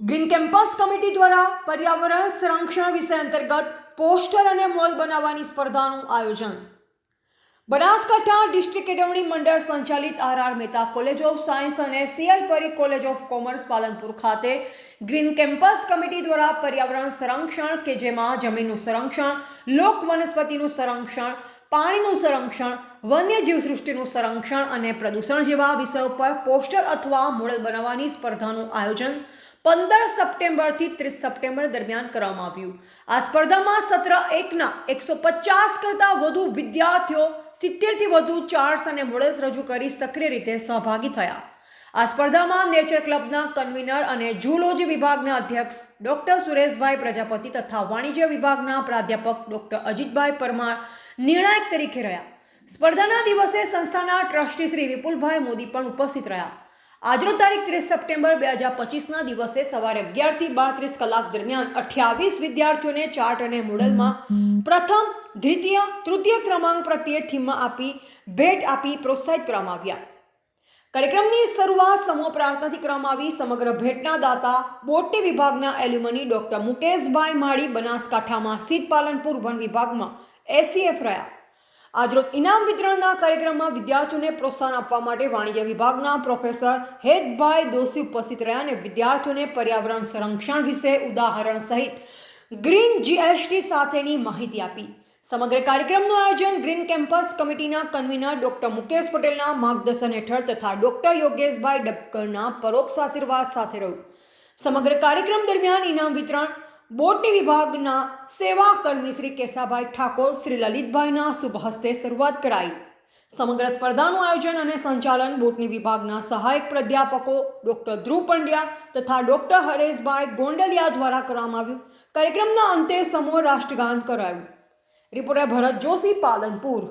Green campus committee દ્વારા પર્યાવરણ સંરક્ષણ વિષય અંતર્ગત પોસ્ટર અને મોલ બનાવવાની સ્પર્ધાનું આયોજન. બનાસકાંઠા ડિસ્ટ્રિક્ટ કેળવણી મંડળ સંચાલિત R R Mehta college of science અને CL Pari college of commerce Palanpur ખાતે ગ્રીન કેમ્પસ કમિટી દ્વારા પર્યાવરણ સંરક્ષણ કે જેમાં જમીનનું સંરક્ષણ, લોક વનસ્પતિનું સંરક્ષણ પાણીનું સંરક્ષણ વન્યજીવ સૃષ્ટિનું સંરક્ષણ અને પ્રદૂષણ જેવા વિષયો પર પોસ્ટર અથવા મોડલ બનાવવાની સ્પર્ધાનું આયોજન પંદર સપ્ટેમ્બરથી ત્રીસ સપ્ટેમ્બર દરમિયાન કરવામાં આવ્યું. આ સ્પર્ધામાં સત્ર એકના એકસો પચાસ કરતાં વધુ વિદ્યાર્થીઓ સિત્તેરથી વધુ ચાર્ટ્સ અને મોડલ્સ રજૂ કરી સક્રિય રીતે સહભાગી થયા. આ સ્પર્ધામાં નેચર ક્લબના કન્વીનર અને ઝૂલોજી વિભાગના અધ્યક્ષ ડોક્ટર સુરેશભાઈ પ્રજાપતિ તથા વાણિજ્ય વિભાગના પ્રાધ્યાપક ડોક્ટર અજીતભાઈ પરમાર નિર્ણાયક તરીકે રહ્યા. સ્પર્ધાના દિવસે સંસ્થાના ટ્રસ્ટી શ્રી વિપુલભાઈ મોદી પણ ઉપસ્થિત રહ્યા. આજનો તારીખ ત્રીસ સપ્ટેમ્બર બે હજાર પચીસના દિવસે સવારે અગિયારથી બાત્રીસ કલાક દરમિયાન અઠ્યાવીસ વિદ્યાર્થીઓને ચાર્ટ અને મોડલમાં પ્રથમ, દ્વિતીય, તૃતીય ક્રમાંક પ્રત્યે થીમમાં આપી, ભેટ આપી પ્રોત્સાહિત કરવામાં આવ્યા. કાર્યક્રમની શરૂઆત સમૂહ પ્રાર્થનાથી કરવામાં આવી. સમગ્ર ભેટના દાતા બોટની વિભાગના એલ્યુમની ડોક્ટર મુકેશભાઈ માળી, બનાસકાંઠામાં સીત પાલનપુર વન વિભાગમાં એસીએફ રહ્યા આજરોજ ઇનામ વિતરણના કાર્યક્રમમાં વિદ્યાર્થીઓને પ્રોત્સાહન આપવા માટે વાણિજ્ય વિભાગના પ્રોફેસર હેતભાઈ દોશી ઉપસ્થિત રહ્યા અને વિદ્યાર્થીઓને પર્યાવરણ સંરક્ષણ વિશે ઉદાહરણ સહિત ગ્રીન જીએસટી સાથેની માહિતી આપી. સમગ્ર કાર્યક્રમનું આયોજન ગ્રીન કેમ્પસ કમિટીના કન્વીનર ડોક્ટર મુકેશ પટેલના માર્ગદર્શન હેઠળ તથા ડોક્ટર યોગેશભાઈ ડબકરના પરોક્ષ આશીર્વાદ સાથે રહ્યું. સમગ્ર કાર્યક્રમ દરમિયાન ઇનામ વિતરણ બોટની વિભાગના સેવા કર્મી શ્રી કેશાભાઈ ઠાકોર, શ્રી લલિતભાઈના શુભ હસ્તે શરૂઆત કરાઈ. સમગ્ર સ્પર્ધાનું આયોજન અને સંચાલન બોટની વિભાગના સહાયક પ્રાધ્યાપકો ડોક્ટર ધ્રુવ પંડ્યા તથા ડોક્ટર હરેશભાઈ ગોંડલિયા દ્વારા કરવામાં આવ્યું. કાર્યક્રમના અંતે સમૂહ રાષ્ટ્રગાન કરાયું. રિપોર્ટર ભરત જોશી, પાલનપુર.